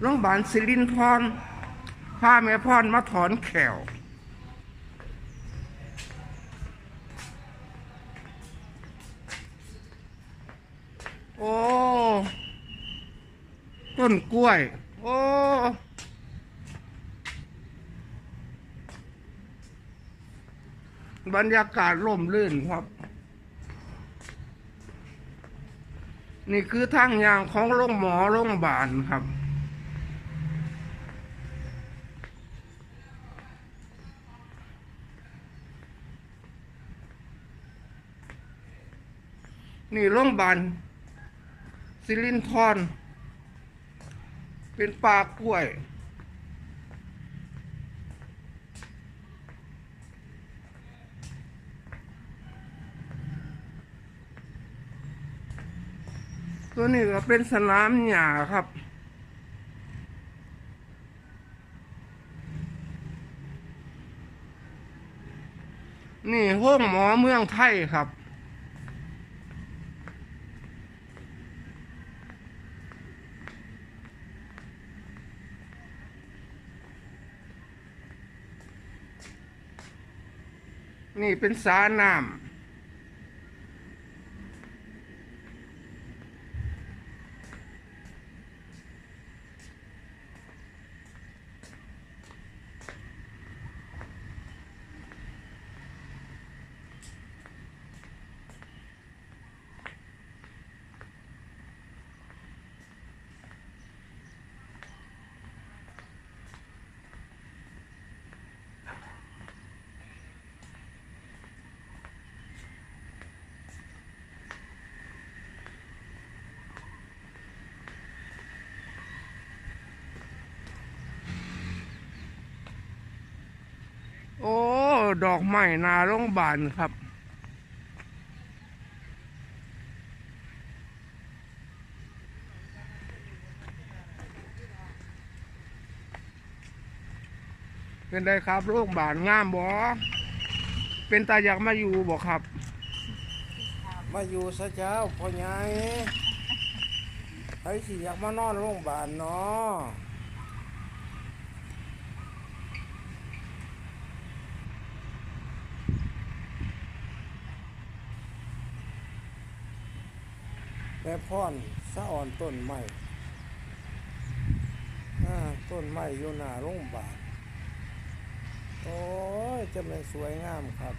โรงพยาบาลสิรินทรพาแม่พรมาถอนแขวโอ้ ต้นกล้วย โอ้ บรรยากาศร่มรื่นครับ นี่คือทางยางของโรงหมอโรงพยาบาลครับ นี่โรงพยาบาลสิรินทรเป็นป่ากล้วยตัวนี้ก็เป็นสนามหญ้าครับ นี่ห้องหมอเมืองไทยครับ นี่เป็นสาน้ำ โอ้ ดอกไม้นาโรงบาลครับ เป็นไดครับโรงบาลงามบ่เป็นตาอยากมาอยู่บ่ครับ มาอยู่ซะเจ้าพ่อใหญ่ใครสิอยากมานอนโรงพยาบาลเนาะ แม่พ่อนสะอ่อนต้นไม้ต้นไม้อยู่หน้าโรงพยาบาลโอ้ยจะเป็นสวยงามครับ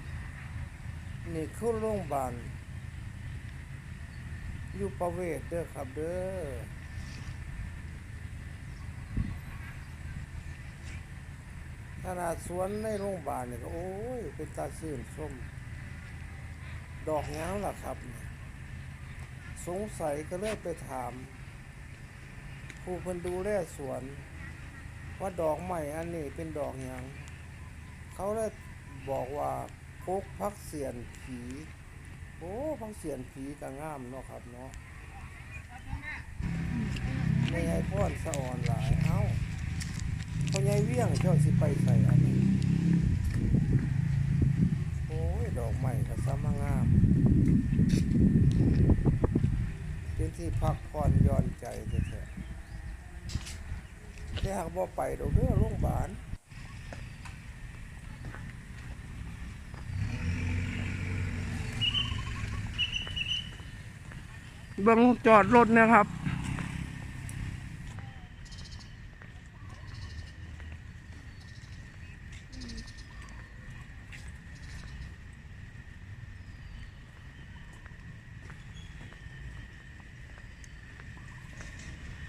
นี่คือโรงพยาบาลอยู่ประเวศเด้อครับเด้อขนาดสวนในโรงพยาบาลเนี่ยก็โอ้ย เป็นตาซื่นส้ม ดอกหยังล่ะครับเนี่ย สงสัยก็เลยไปถาม ผู้เพิ่นดูแลสวน ว่าดอกใหม่อันนี้เป็นดอกหยังเขาเลยบอกว่าพกพักเสียนผีโอ้พังเสียนผีก็งามเนาะครับเนาะไม่ให้พ่อนสะอ่อนหลายเอ้าเขาใหญ่เวียงเจ้าสิไปใส่อันนี้โอ้ยดอกใหม่ก็ซ้ำมางาม ที่พักผ่อนย่อนใจแท้ๆแต่หากบ่ไปดอกเด้อโรงพยาบาลเบิ่งจอดรถนะครับ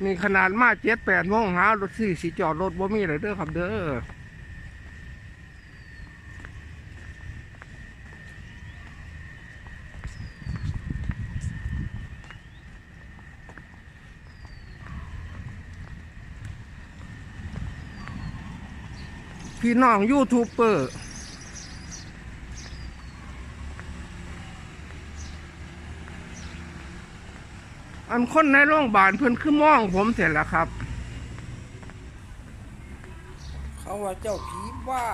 นี่ขนาดมาเจ็ดแปดโมงหารถสี่สีจอดรถบ่มีเลยเด้อครับเด้อพี่น้องยูทูบเบอร์ อันคนในโรงพยาบาลเพิ่นคือมองผมเสร็จแล้วครับ เขาว่าเจ้าผีบ้า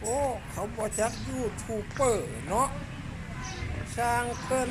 โอ้ เขาบอกจักยูทูปเปอร์เนาะช่างเพิ่น